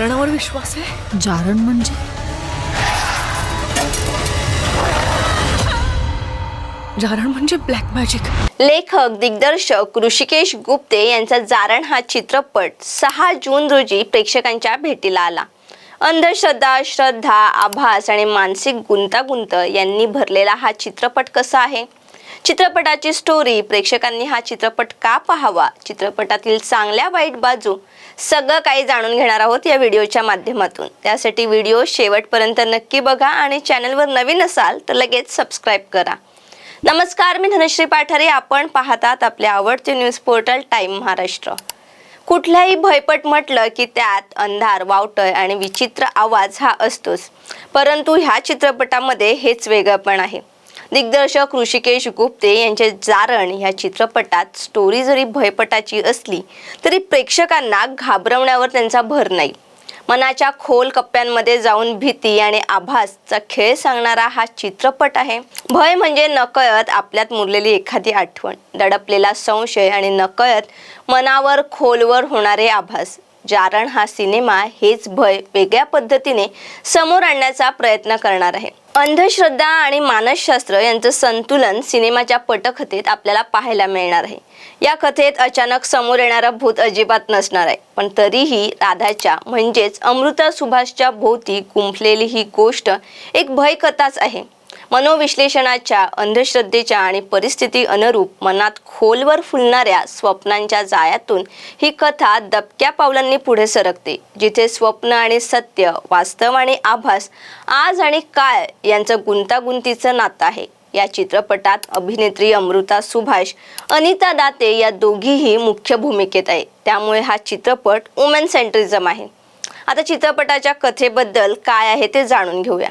जारणावर विश्वास आहे? जारण म्हणजे? जारण म्हणजे ब्लॅक मॅजिक लेखक दिग्दर्शक ऋषिकेश गुप्ते यांचा जारण हा चित्रपट सहा जून रोजी प्रेक्षकांच्या भेटीला आला. अंधश्रद्धा श्रद्धा आभास आणि मानसिक गुंतागुंत यांनी भरलेला हा चित्रपट कसा आहे? चित्रपटाची स्टोरी प्रेक्षकांनी हा चित्रपट का पाहावा? चित्रपटातील चांगल्या वाईट बाजू सगळं काही जाणून घेणार आहोत या व्हिडिओच्या माध्यमातून. त्यासाठी व्हिडिओ शेवटपर्यंत नक्की बघा आणि चॅनलवर नवीन असाल तर लगेच सबस्क्राईब करा. नमस्कार मी धनश्री पाठारे. आपण पाहतात आपले आवडते न्यूज पोर्टल टाईम महाराष्ट्र कुठलाही भयपट म्हटलं की त्यात अंधार वावटळ आणि विचित्र आवाज हा असतोच. परंतु ह्या चित्रपटामध्ये हेच वेगळंपण आहे. दिग्दर्शक ऋषिकेश गुप्ते यांचे जारण ह्या चित्रपटात स्टोरी जरी भयपटाची असली तरी प्रेक्षकांना घाबरवण्यावर त्यांचा भर नाही. मनाच्या खोल कप्प्यांमध्ये जाऊन भीती आणि आभासचा खेळ सांगणारा हा चित्रपट आहे. भय म्हणजे नकळत आपल्यात मुरलेली एखादी आठवण दडपलेला संशय आणि नकळत मनावर खोलवर होणारे आभास. जारण हा सिनेमा हेच भय वेगळ्या पद्धतीने समोर आणण्याचा प्रयत्न करणार आहे. अंधश्रद्धा आणि मानसशास्त्र यांचं संतुलन सिनेमाच्या पटकथेत आपल्याला पाहायला मिळणार आहे. या कथेत अचानक समोर येणारं भूत अजिबात नसणार आहे पण तरीही राधाच्या म्हणजेच अमृता सुभाषच्या भोवती गुंफलेली ही गोष्ट एक भयकथाच आहे. मनोविश्लेषणाच्या अंधश्रद्धेच्या आणि परिस्थिती अनुरूप मनात खोलवर फुलणाऱ्या स्वप्नांच्या जाळ्यातून ही कथा दबक्या पावलांनी पुढे सरकते जिथे स्वप्न आणि सत्य वास्तव आणि आभास आज आणि काळ यांचं गुंतागुंतीचं नातं आहे. या चित्रपटात अभिनेत्री अमृता सुभाष अनिता दाते या दोघीही मुख्य भूमिकेत आहे. त्यामुळे हा चित्रपट वुमेन सेंट्रिझम आहे. आता चित्रपटाच्या कथेबद्दल काय आहे ते जाणून घेऊया.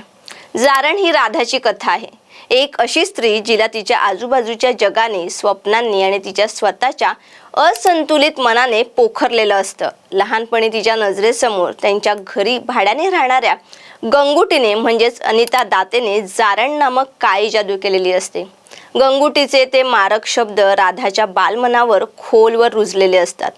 जारण ही राधाची कथा आहे. एक अशी स्त्री जिला तिच्या आजूबाजूच्या जगाने स्वप्नांनी आणि तिच्या स्वतःच्या असंतुलित मनाने पोखरलेलं असतं. लहानपणी तिच्या नजरेसमोर त्यांच्या घरी भाड्याने राहणाऱ्या गंगुटीने म्हणजेच अनिता दातेने जारण नामक काळी जादू केलेली असते. गंगुटीचे ते मारक शब्द राधाच्या बालमनावर खोलवर रुजलेले असतात.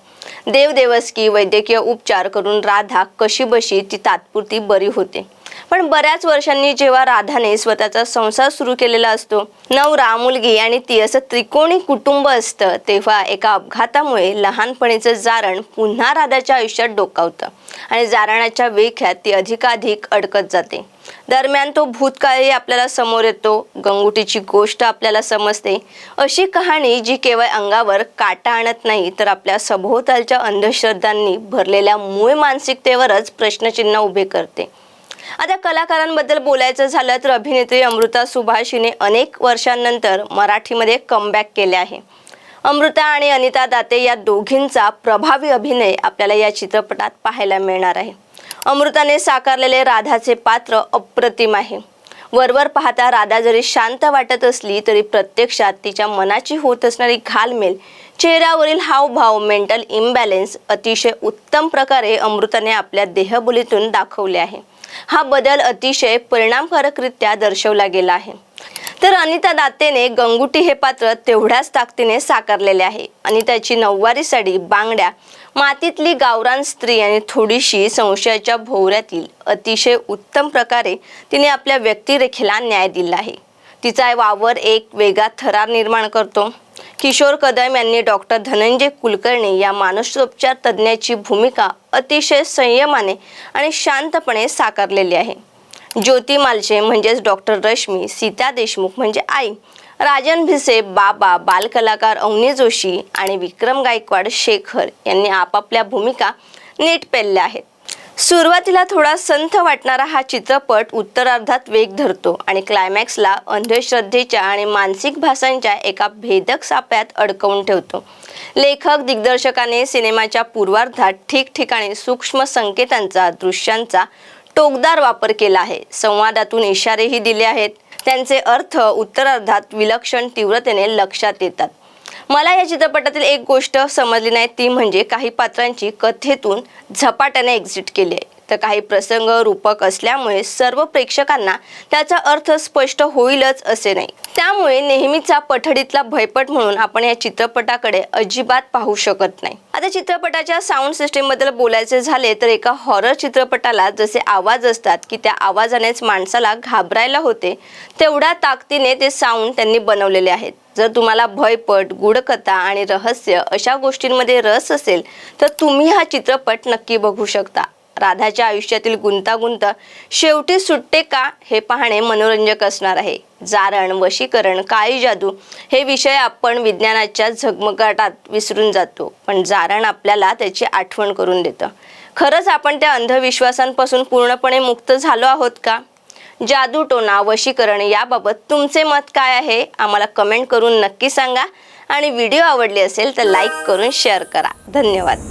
देवदेवस्की वैद्यकीय उपचार करून राधा कशीबशी ती तात्पुरती बरी होते. पण बऱ्याच वर्षांनी जेव्हा राधाने स्वतःचा संसार सुरू केलेला असतो नवरा मुलगी आणि ती असं त्रिकोणी कुटुंब असतं तेव्हा एका अपघातामुळे लहानपणीचं जारण पुन्हा राधाच्या आयुष्यात डोकावतं आणि जारणाच्या वेख्यात ती अधिकाधिक अडकत जाते. दरम्यान तो भूतकाळही आपल्याला समोर येतो गंगुटीची गोष्ट आपल्याला समजते अशी कहाणी जी केवळ अंगावर काटा आणत नाही तर आपल्या सभोवतालच्या अंधश्रद्धांनी भरलेल्या मूळ मानसिकतेवरच प्रश्नचिन्ह उभे करते. आता कलाकारांबद्दल बोलायचं झालं तर अभिनेत्री अमृता सुभाष हिने अनेक वर्षांनंतर मराठीमध्ये कमबॅक केले आहे. अमृता आणि अनिता दाते या दोघींचा प्रभावी अभिनय आपल्याला या चित्रपटात पाहायला मिळणार आहे. अमृताने साकारलेले राधाचे पात्र अप्रतिम आहे. वरवर पाहता राधा जरी शांत वाटत असली तरी प्रत्यक्षात तिच्या मनाची होत असणारी घालमेल चेहऱ्यावरील हावभाव मेंटल इम्बॅलेन्स अतिशय उत्तम प्रकारे अमृताने आपल्या देहबोलीतून दाखवले आहे. हा बदल अतिशय परिणामकारकरित्या दर्शवला गेला आहे. तर अनिता दातेने गंगुटी हे पात्र तेवढ्याच ताकदीने साकारलेले आहे आणि त्याची नऊवारी साडी बांगड्या मातीतली गावरान स्त्री आणि थोडीशी संशयाच्या भोवऱ्यातील अतिशय उत्तम प्रकारे तिने आपल्या व्यक्तिरेखेला न्याय दिला आहे. तिचा वावर एक वेगळा थरार निर्माण करतो. किशोर कदम यांनी डॉक्टर धनंजय कुलकर्णी या मानसोपचार तज्ज्ञाची भूमिका अतिशय संयमाने आणि शांतपणे साकारलेली आहे. ज्योती मालचे म्हणजेच डॉक्टर रश्मी सीता देशमुख म्हणजे आई राजन भिसे बाबा बालकलाकार अवनी जोशी आणि विक्रम गायकवाड शेखर यांनी आपापल्या भूमिका नीट पेलल्या आहेत. सुरुवातीला थोडा संथ वाटणारा हा चित्रपट उत्तरार्धात वेग धरतो आणि क्लायमॅक्सला अंधश्रद्धेच्या आणि मानसिक भासांच्या एका भेदक साप्यात अडकवून ठेवतो. लेखक दिग्दर्शकाने सिनेमाच्या पूर्वार्धात ठिकठिकाणी सूक्ष्म संकेतांचा दृश्यांचा टोकदार वापर केला आहे. संवादातून इशारेही दिले आहेत. त्यांचे अर्थ उत्तरार्धात विलक्षण तीव्रतेने लक्षात येतात. मला या चित्रपटातील एक गोष्ट समजली नाही ती म्हणजे काही पात्रांची कथेतून झपाट्याने एक्झिट केली आहे. तर काही प्रसंग रूपक असल्यामुळे सर्व प्रेक्षकांना त्याचा अर्थ स्पष्ट होईलच असे नाही. त्यामुळे नेहमीचा पठडीतला भयपट म्हणून आपण या चित्रपटाकडे अजिबात पाहू शकत नाही. आता चित्रपटाच्या साऊंड सिस्टीमबद्दल बोलायचे झाले तर एका हॉरर चित्रपटाला जसे आवाज असतात की त्या आवाजानेच माणसाला घाबरायला होते तेवढ्या ताकदीने ते साऊंड त्यांनी बनवलेले आहेत. जर तुम्हाला भयपट गूढकथा आणि रहस्य अशा गोष्टींमध्ये रस असेल तर तुम्ही हा चित्रपट नक्की बघू शकता. राधाच्या आयुष्यातील गुंतागुंत शेवटी सुटते का हे पाहणे मनोरंजक असणार आहे. जारण वशीकरण काळी जादू हे विषय आपण विज्ञानाच्या झगमगाटात विसरून जातो. पण जारण आपल्याला त्याची आठवण करून देतं. खरंच आपण त्या अंधविश्वासांपासून पूर्णपणे मुक्त झालो आहोत का? जादूटोना वशीकरण याबाबत तुमचे मत काय आहे? आम्हाला कमेंट करून नक्की सांगा. आणि व्हिडिओ आवडली असेल तर लाईक करून शेअर करा. धन्यवाद.